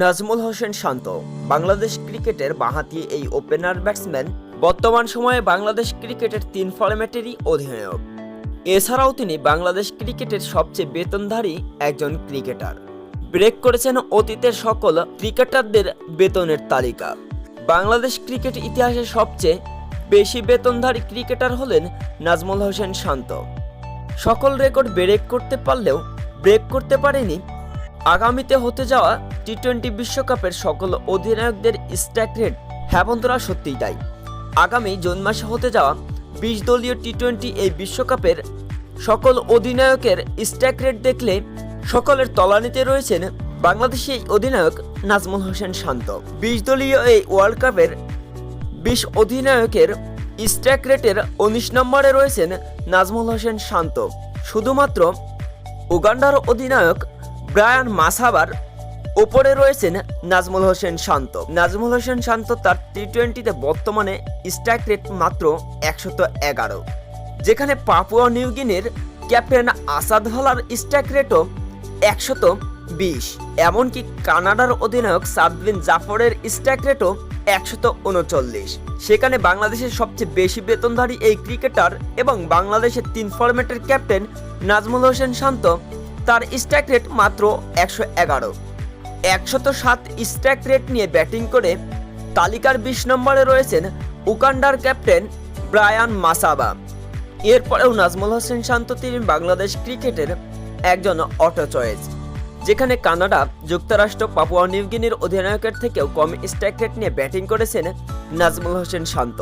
নাজমুল হোসেন শান্ত। বাংলাদেশ ক্রিকেটের বাঁহাতি এই ওপেনার ব্যাটসম্যান বর্তমান সময়ে বাংলাদেশ ক্রিকেটের তিন ফরম্যাটেরই অধিনায়ক। এছাড়াও তিনি বাংলাদেশ ক্রিকেটের সবচেয়ে বেতনধারী একজন ক্রিকেটার। ব্রেক করেছেন অতীতের সকল ক্রিকেটারদের বেতনের তালিকা। বাংলাদেশ ক্রিকেট ইতিহাসে সবচেয়ে বেশি বেতনধারী ক্রিকেটার হলেন নাজমুল হোসেন শান্ত। সকল রেকর্ড ব্রেক করতে পারলেও ব্রেক করতে পারেনি। আগামীতে হতে যাওয়া টি টোয়েন্টি বিশ্বকাপের সকল অধিনায়কদের স্ট্যাক রেট হ্যাঁ বন্ধুরা, সত্যিই তাই। আগামী জুন মাসে হতে যাওয়া বিশ দলীয় টি টোয়েন্টি এই বিশ্বকাপের সকল অধিনায়কের স্ট্যাক রেট দেখলে সকলের তলানিতে রয়েছেন বাংলাদেশি এই অধিনায়ক নাজমুল হোসেন শান্ত। বিশ দলীয় এই ওয়ার্ল্ড কাপের বিশ অধিনায়কের স্ট্যাক রেটের উনিশ নম্বরে রয়েছেন নাজমুল হোসেন শান্ত। শুধুমাত্র উগান্ডার অধিনায়ক ব্রায়ান মাসাবার ওপরে রয়েছেন নাজমুল হোসেন শান্ত। নাজমুল হোসেন শান্ত তার টি টোয়েন্টিতে বর্তমানে স্ট্রাইক রেট মাত্র একশত এগারো। যেখানে পাপুয়া নিউগিনের ক্যাপ্টেন আসাদ হলার স্ট্রাইক রেটও একশত বিশ। এমনকি কানাডার অধিনায়ক সাদবিন জাফরের স্ট্রাইক রেটও একশত উনচল্লিশ। সেখানে বাংলাদেশের সবচেয়ে বেশি বেতনধারী এই ক্রিকেটার এবং বাংলাদেশের তিন ফরম্যাটের ক্যাপ্টেন নাজমুল হোসেন শান্ত তার স্ট্রাইক রেট মাত্র একশো এগারো। একশত সাত স্ট্রাইক রেট নিয়ে ব্যাটিং করে তালিকার বিশ নম্বরে রয়েছেন উকান্ডার ক্যাপ্টেন ব্রায়ান মাসাবা। এরপরেও নাজমুল হোসেন শান্ত তিনি বাংলাদেশ ক্রিকেটের একজন অটো চয়েস। যেখানে কানাডা যুক্তরাষ্ট্র, পাপুয়া নিউগিনির অধিনায়কের থেকেও কম স্ট্রাইক রেট নিয়ে ব্যাটিং করেছেন নাজমুল হোসেন শান্ত।